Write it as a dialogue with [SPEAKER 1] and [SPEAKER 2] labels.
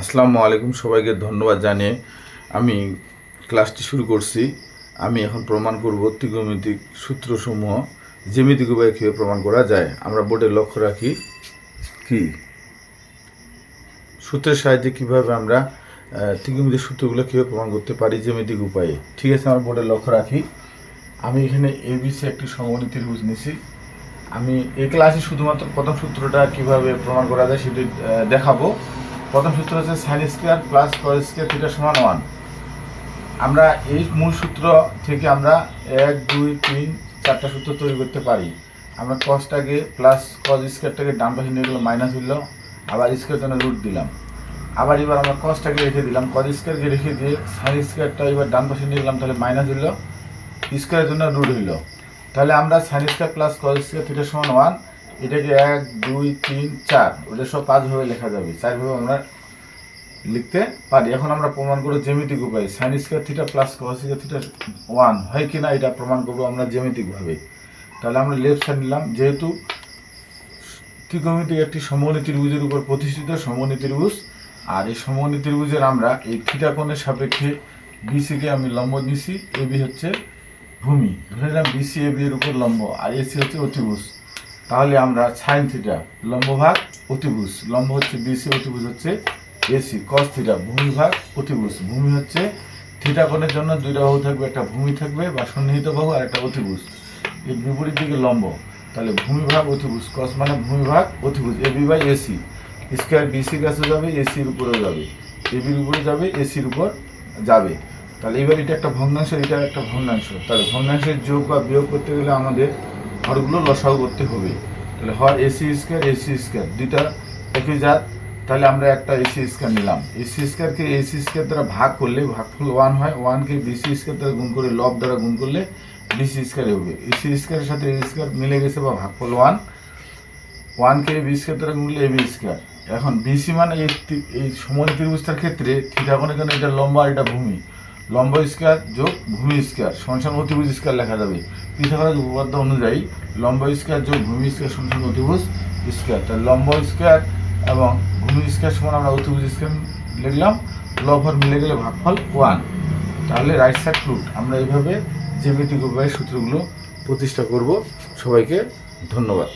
[SPEAKER 1] আসসালামু আলাইকুম সবাইকে ধন্যবাদ জানিয়ে আমি ক্লাসটি শুরু করছি। আমি এখন প্রমাণ করব ত্রিকোণমিতিক সূত্রসমূহ, জ্যামিতিক উপায়ে কীভাবে প্রমাণ করা যায়। আমরা বোর্ডে লক্ষ্য রাখি কি? সূত্রের সাহায্যে কীভাবে আমরা ত্রিকোণমিতিক সূত্রগুলো কীভাবে প্রমাণ করতে পারি জ্যামিতিক উপায়ে? ঠিক আছে, আমার বোর্ডে লক্ষ্য রাখি। আমি এখানে এবিসি একটি সমগণী ত্রিভুজ নিছি আমি এই ক্লাসে শুধুমাত্র প্রথম সূত্রটা কীভাবে প্রমাণ করা যায় সেটি দেখাবো। প্রথম সূত্র হচ্ছে sine square plus cos square theta সমান ওয়ান আমরা এই মূল সূত্র থেকে আমরা এক, দুই, তিন, চারটা সূত্র তৈরি করতে পারি। আমরা কসটাকে প্লাস কস স্কোয়ারটাকে ডান পাশে নিয়ে গেলো মাইনাস হইল, আবার স্কোয়ার জন্য রুট দিলাম। আবার এবার আমরা কসটাকে রেখে দিলাম কস স্কোয়ারকে রেখে দিয়ে সাইন স্কোয়ারটা এবার ডান পাশে নিয়ে গেলাম, তাহলে মাইনাস হইল স্কোয়ারের জন্য রুট হইল। তাহলে আমরা sine square plus cos square theta সমান ওয়ান এটাকে এক, দুই, তিন, চার। ওটা সব পাঁচভাবে লেখা যাবে। চারভাবে আমরা লিখতে পারি। এখন আমরা প্রমাণ করব জ্যামিতিক উপায় sine square theta plus cos square theta one হয় কিনা এটা প্রমাণ করব আমরা জ্যামিতিকভাবে তাহলে আমরা লেফট সাইড নিলাম। যেহেতু ত্রিকোণমিতিক একটি সমগণী ত্রিভুজের উপর প্রতিষ্ঠিত সমগণী ত্রিভুজ আর এই সমগণী ত্রিভুজের আমরা এই থিটা কোণের সাপেক্ষে বিসিকে আমি লম্ব নিছি এবি হচ্ছে ভূমি। ধরে নিলাম বিসি এবি এর উপর লম্ব, আর এসি হচ্ছে অতিভুজ। তাহলে আমরা সাইন থিটা লম্ব ভাগ অতিভুজ, লম্ব হচ্ছে বিসি অতিভুজ হচ্ছে এসি কস থিটা ভূমি ভাগ অতিভুজ। ভূমি হচ্ছে থিটা জন্য দুইটা বাহু থাকবে, একটা ভূমি থাকবে বা সন্নিহিত বাহু আর একটা অতিভুজ। এর বিপরীত দিকে লম্ব। তাহলে ভূমি ভাগ অতিভুজ কস মানে ভূমি ভাগ অতিভুজ এবি বাই এসি স্কোয়ার বিসির কাছে যাবে এসির উপরেও যাবে। এবির উপরে যাবে এসির উপর যাবে। তাহলে এবার এটা একটা ভগ্নাংশ, এটা একটা ভগ্নাংশ। তাহলে ভগ্নাংশের যোগ বা বিয়োগ করতে গেলে আমাদের হরগুলো লসাও করতে হবে। তাহলে হর এসি স্কোয়ার এসি স্কোয়ার দুইটা একই জাত, তাহলে আমরা একটা এসি স্কোয়ার নিলাম। এসি স্কোয়ারকে এসি স্কোয়ার দ্বারা ভাগ করলে, ভাগফল ওয়ান হয় ওয়ানকে বিসি স্কোয়ার দ্বারা গুণ করে লব দ্বারা গুণ করলে বিসি স্কোয়ার হবে। এসি স্কোয়ারের সাথে এ স্কোয়ার মিলে গেছে বা ভাগফল ওয়ান ওয়ানকে বি স্কোয়ার দ্বারা গুণলে এবি স্কোয়ার এখন বিসি মানে এই সময় ত্রিভুজটার ক্ষেত্রে থিটা কোণে কেন এটা লম্বা, এটা ভূমি। লম্ব স্কোয়ার যোগ ভূমি স্কোয়ার সমান অতিভুজ স্কোয়ার লেখা যাবে। পিথাগোরাস উপপাদ্য অনুযায়ী লম্ব স্কোয়ার যোগ ভূমি স্কোয়ার সমান অতিভুজ স্কোয়ার। তাহলে লম্ব স্কোয়ার এবং ভূমি স্কোয়ার সমান আমরা অতিভুজ স্কোয়ার লিখলাম লভর মিলে গেলে ভাগফল ওয়ান। তাহলে রাইট সাইড রুট, আমরা এইভাবে জ্যামিতিক উপায়ে সূত্রগুলো প্রতিষ্ঠা করব। সবাইকে ধন্যবাদ।